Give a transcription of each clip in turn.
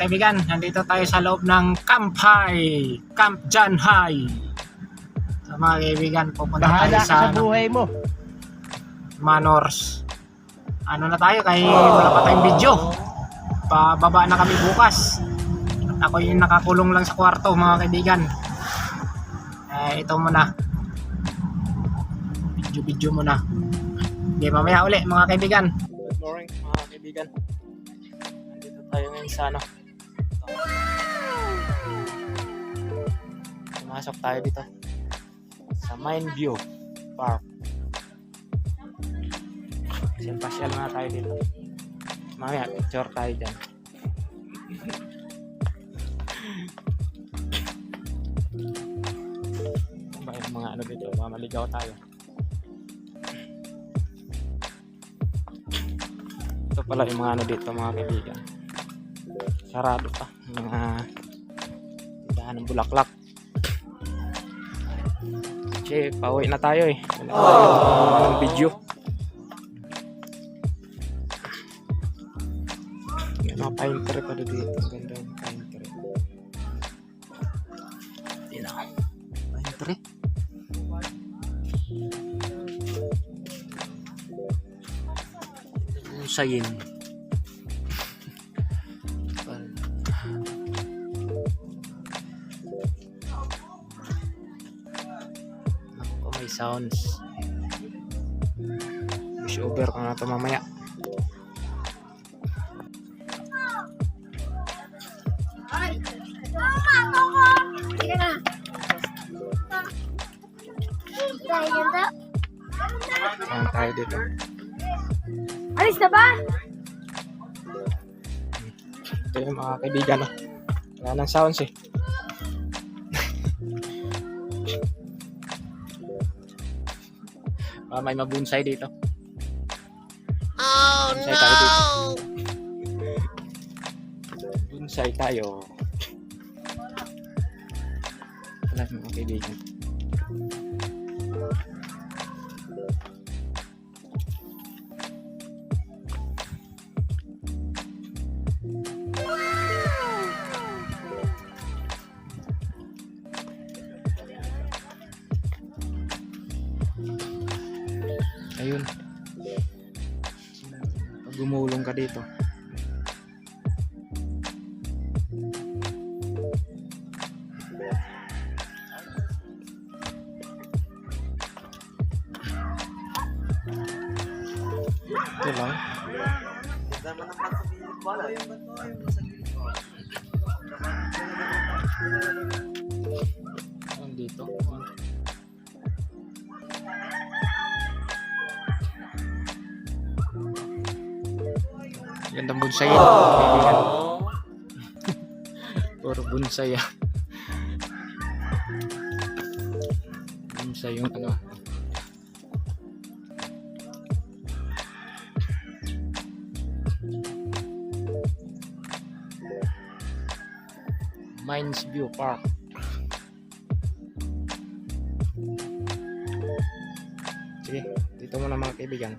kaibigan, nandito tayo sa loob ng Camp High, Camp John High. So mga kaibigan, pupunta tayo Bahala ka sa sa ano, buhay mo. Manors. Ano na tayo, kay wala pa tayong video. Pababa na kami bukas. At ako yung nakakulong lang sa kwarto mga kaibigan. Eh, ito muna. Video-video muna. Okay, mamaya uli mga kaibigan. Good morning mga kaibigan. Tayo ngayon sa ano. Pumasok tayo dito. Sa Mind View Park. Kasi nga tayo dito. Mamaya, picture tayo dyan. Ba yung mga ano dito? Mga maligaw tayo. Ito pala yung mga ano dito mga kaibigan. Sarado pa. Mga tindahan ng bulaklak. Kasi pauwi na tayo eh. Wala video. May mga pine tree pa dito. Ganda yung pine tree. Yun ako. Pine tree. Usayin. May sounds. Wish over ko na ito mamaya. Saan tayo dito? Alis na ba? Ito yung mga kaibigan. Wala nang sounds eh. Ah, may mabunsay dito. Oh Bunsay tayo dito. Bunsay tayo. Wala mga kaibigan. Ayun. Pag gumulong ka dito. Ito lang. Nandito. Gandang bonsai. Kaibigan. Puro bonsai yan. Bonsai yung ano. Mines View Park. Sige, dito muna mga kaibigan.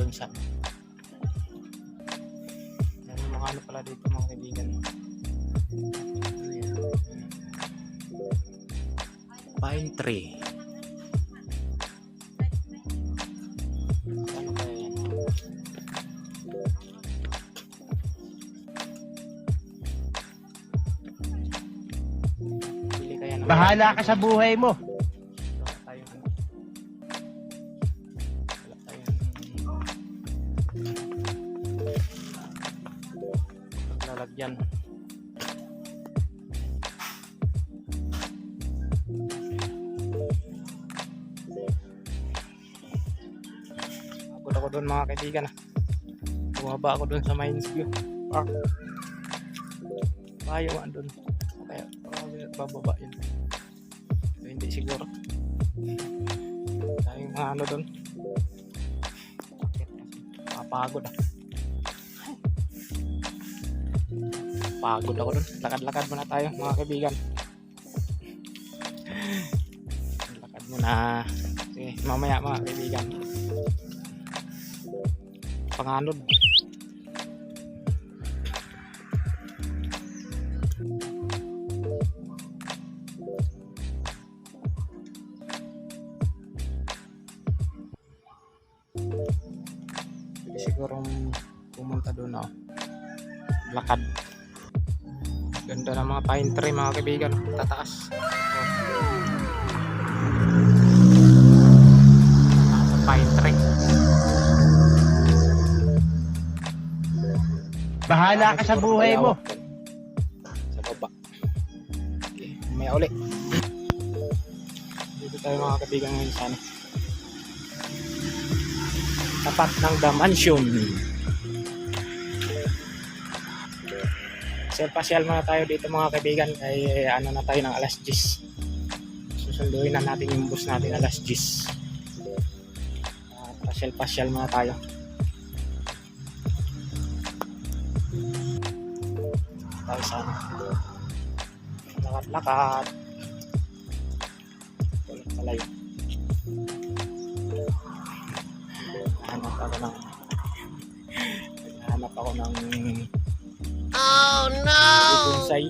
doon sa Yan yung mga ano pala dito mga kaibigan pine tree. Ano kaya yan? Bahala ka sa buhay mo. Kaibigan. ah. Bumaba ako doon sa Mines View Park. Bayo nga doon. Kaya uh, bababa yun. So, hindi siguro. Tayong mga ano doon. Papagod ah. Pagod ako doon. Lakad-lakad muna tayo mga kaibigan. Lakad muna. Sige, mamaya mga kaibigan. Panganod. Siguro pumunta doon ako. Lakad. Ganda ng mga pine tree mga kaibigan. Tataas. Bahala ka sa buhay mo. Sa baba. Okay, may uli. Dito tayo mga kaibigan ngayon sana. Tapat ng The Mansion. Pasyal muna tayo dito mga kaibigan kay ano na tayo ng alas 10. Susunduin na natin yung bus natin alas 10. Uh, pasyal-pasyal muna tayo. Tayo sa ano. Lakad-lakad. Tulad pala yun. Hanap ako ng hanap ako ng Oh no! bubonsay.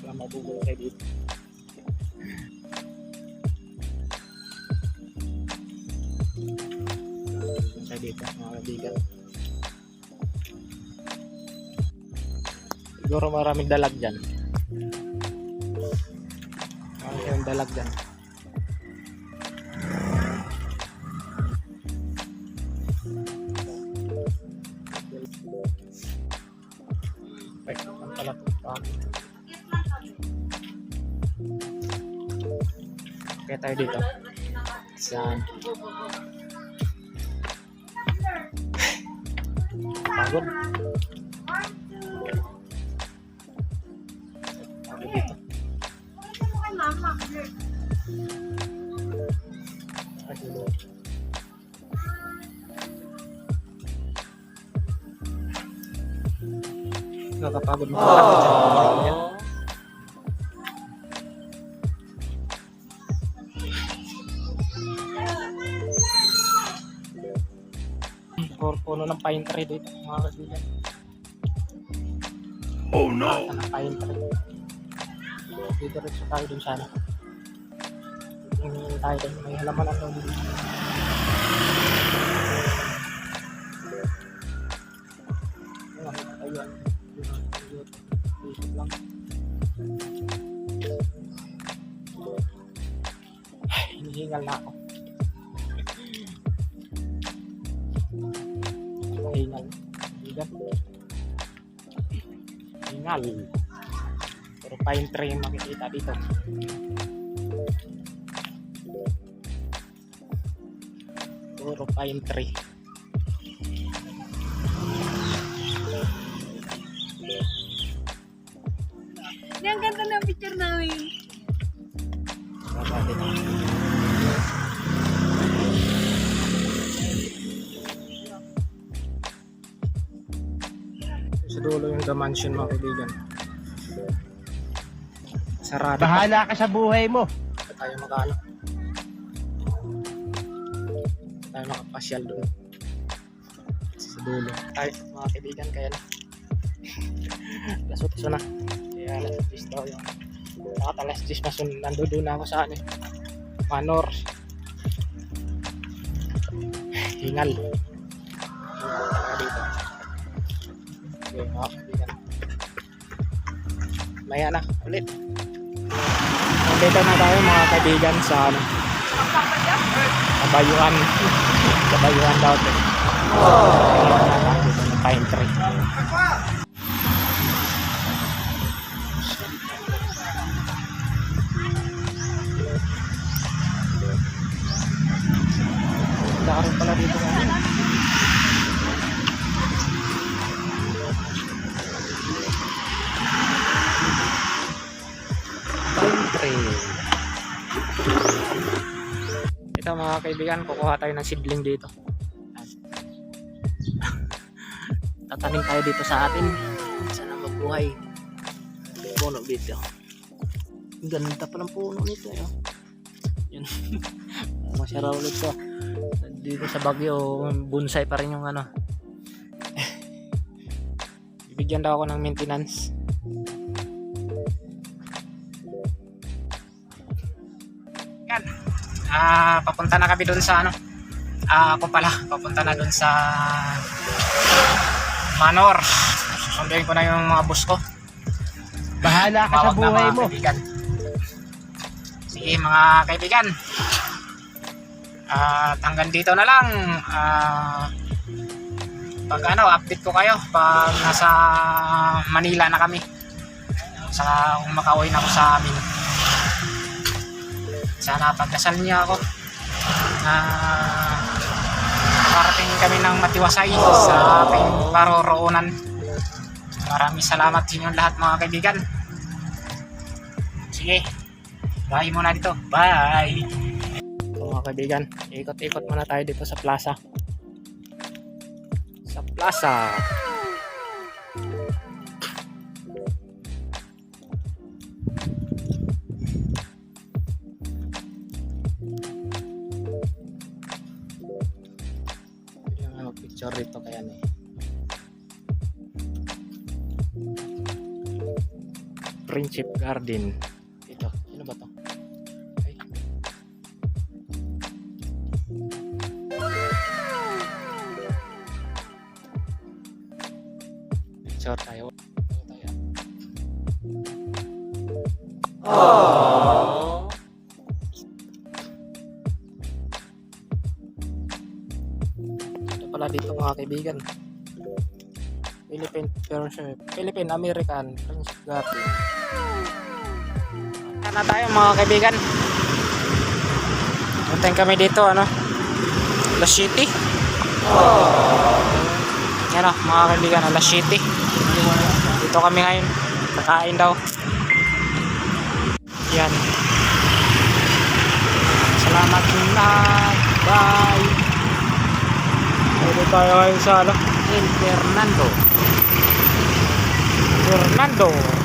Wala mabubonsay dito. Siguro maraming dalag dyan. Maraming dalag dyan. Ay, ang pala to. Ah. Tayo dito. Saan? Pagod Nakakapagod mo. Puro puno ng pine tree dito, mga kaibigan. Oh no! Ng pine tree. Dito rin sa tayo dun sana. Tingin tayo dun, may halaman na doon. Ay, hinihingal na ako. Hingal. Hingal. Hingal. Pine tree yung makikita dito. Puro pine tree. Hindi, ang ganda ng picture namin. Mansion mga kaibigan. Sarado. Bahala ka sa buhay mo. Hindi tayo. Hindi tayo makapasyal doon. Sa dulo. Tayo mga kaibigan kaya na. Lasot na. Kaya 10 daw alas 10 na sun, nandoon na ako sa ano eh. Manor. Hingal. Hingal dito. Okay, mga. Maya na, ulit. Nandito na tayo mga kaibigan sa ano. Kabayuan. Kabayuan daw ito. Dito na pine tree. Dakaroon pala dito. Mga kaibigan, kukuha tayo ng seedling dito. Tatanim tayo dito sa atin. Sana magbuhay. Puno dito. Ganda pa ng puno nito. Eh. Yun. Masya raw ulit to. Dito sa Baguio, bonsai pa rin yung ano. Bibigyan daw ako ng maintenance. Ah, papunta na kami doon sa ano. Ah, ako pala, papunta na doon sa Manor. Susunduin ko na yung mga bus ko. Bahala ka sa Tumawag na, buhay mo. Kaibigan. Sige mga kaibigan. At hanggang dito na lang. Ah, pag ano, update ko kayo pag nasa Manila na kami. Saka kung makauwi na ako sa amin. Sana pagdasal niya ako na parating kami ng matiwasay sa ating paroroonan. Maraming salamat sa inyong lahat mga kaibigan. Sige. Bye muna dito. Bye. Mga kaibigan, ikot-ikot muna tayo dito sa plaza. Sa plaza. Picture dito kaya ni. Friendship Garden. Pala dito mga kaibigan. Philippine Friendship, Philippine American Friendship Garden. Yan na tayo mga kaibigan. Puntayin kami dito ano. La City. Yan o mga kaibigan, La City. Dito kami ngayon. Kakain daw. Yan. Salamat na. Bye. Pwede tayo ngayon sa ano? El Fernando. Fernando.